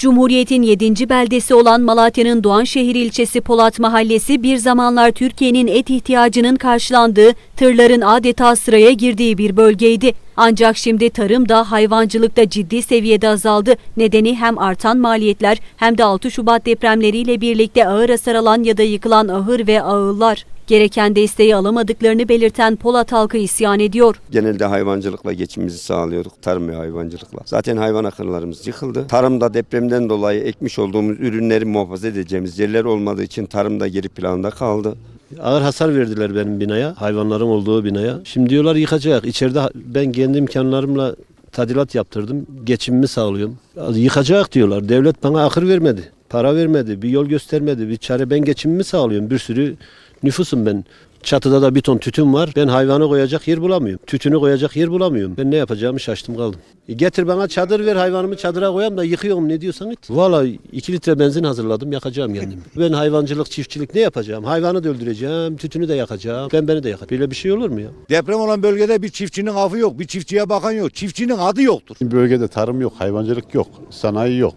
Cumhuriyet'in 7. beldesi olan Malatya'nın Doğanşehir ilçesi Polat Mahallesi bir zamanlar Türkiye'nin et ihtiyacının karşılandığı, tırların adeta sıraya girdiği bir bölgeydi. Ancak şimdi tarım da hayvancılıkta ciddi seviyede azaldı. Nedeni hem artan maliyetler hem de 6 Şubat depremleriyle birlikte ağır hasar alan ya da yıkılan ahır ve ağıllar. Gereken desteği alamadıklarını belirten Polat halkı isyan ediyor. Genelde hayvancılıkla geçimimizi sağlıyorduk. Tarım ve hayvancılıkla. Zaten hayvan akıllarımız yıkıldı. Tarımda depremden dolayı ekmiş olduğumuz ürünleri muhafaza edeceğimiz yerler olmadığı için tarımda geri planda kaldı. Ağır hasar verdiler benim binaya, hayvanların olduğu binaya. Şimdi diyorlar yıkacak. İçeride ben kendi imkanlarımla tadilat yaptırdım. Geçimimi sağlıyorum. Yıkacak diyorlar. Devlet bana akır vermedi. Para vermedi. Bir yol göstermedi. Bir çare. Ben geçimimi sağlıyorum. Bir sürü nüfusum ben. Çatıda da bir ton tütün var. Ben hayvanı koyacak yer bulamıyorum. Tütünü koyacak yer bulamıyorum. Ben ne yapacağımı şaştım kaldım. E getir bana çadır ver hayvanımı çadıra koyayım da yıkıyorum ne diyorsan it. Valla 2 litre benzin hazırladım yakacağım kendim. ben hayvancılık çiftçilik ne yapacağım? Hayvanı da öldüreceğim, tütünü de yakacağım. Ben beni de yakacağım. Böyle bir şey olur mu ya? Deprem olan bölgede bir çiftçinin avı yok, bir çiftçiye bakan yok, çiftçinin adı yoktur. Bölgede tarım yok, hayvancılık yok, sanayi yok.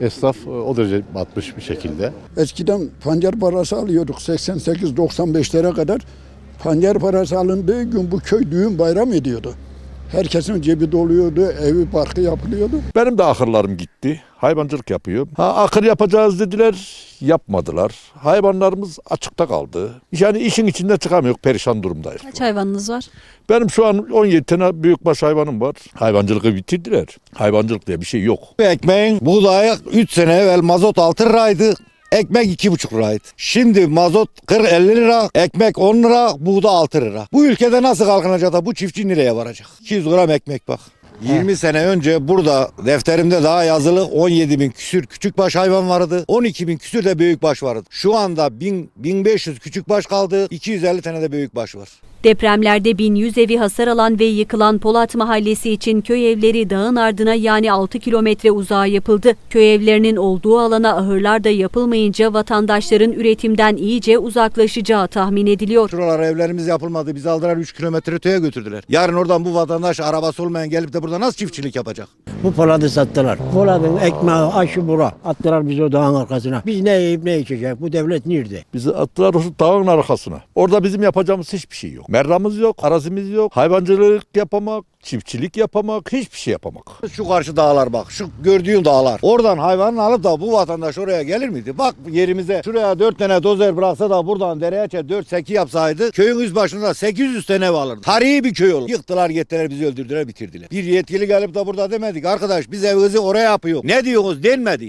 Esnaf e, o derece batmış bir şekilde. Eskiden pancar parası alıyorduk 88-95'lere kadar. Pancar parası alındığı gün bu köy düğün bayram ediyordu. Herkesin cebi doluyordu, evi barkı yapılıyordu. Benim de ahırlarım gitti. Hayvancılık yapıyorum. Ha ahır yapacağız dediler. Yapmadılar. Hayvanlarımız açıkta kaldı. Yani işin içinde çıkamıyor. Perişan durumdayız. Kaç hayvanınız var? Benim şu an 17 tane büyükbaş hayvanım var. Hayvancılığı bitirdiler. Hayvancılık diye bir şey yok. Ekmeğin buğdaya 3 sene evvel mazot 6 liraydı. Ekmek 2,5 liraydı. Şimdi mazot 40-50 lira, ekmek 10 lira, buğda 6 lira. Bu ülkede nasıl kalkınacak da bu çiftçi nereye varacak? 200 gram ekmek bak. 20 sene önce burada defterimde daha yazılı 17 bin küsür küçükbaş hayvan vardı. 12 bin küsür de büyükbaş vardı. Şu anda 1000, 1500 küçükbaş kaldı. 250 tane de büyükbaş var. Depremlerde 1100 evi hasar alan ve yıkılan Polat Mahallesi için köy evleri dağın ardına yani 6 kilometre uzağa yapıldı. Köy evlerinin olduğu alana ahırlar da yapılmayınca vatandaşların üretimden iyice uzaklaşacağı tahmin ediliyor. Şuralar evlerimiz yapılmadı. Bizi aldılar 3 kilometre öteye götürdüler. Yarın oradan bu vatandaş arabası olmayan gelip de burada nasıl çiftçilik yapacak? Bu Polat'ı sattılar. Polat'ın ekmeği aşı bura. Attılar bizi o dağın arkasına. Biz ne yiyip ne içecek? Bu devlet nerede? Bizi attılar o dağın arkasına. Orada bizim yapacağımız hiçbir şey yok. Merramız yok, arazimiz yok. Hayvancılık yapamak, çiftçilik yapamak, hiçbir şey yapamak. Şu karşı dağlar bak. Şu gördüğün dağlar. Oradan hayvanını alıp da bu vatandaş oraya gelir miydi? Bak yerimize şuraya 4 tane dozer bıraksa da buradan dereye çek 4 seki yapsaydı köyün üst başında 800 tane ev alırdı. Tarihi bir köy olur. Yıktılar gittiler bizi öldürdüler bitirdiler. Bir yetkili gelip de burada demedik arkadaş biz evimizi oraya yapıyor. Ne diyorsunuz denmedi.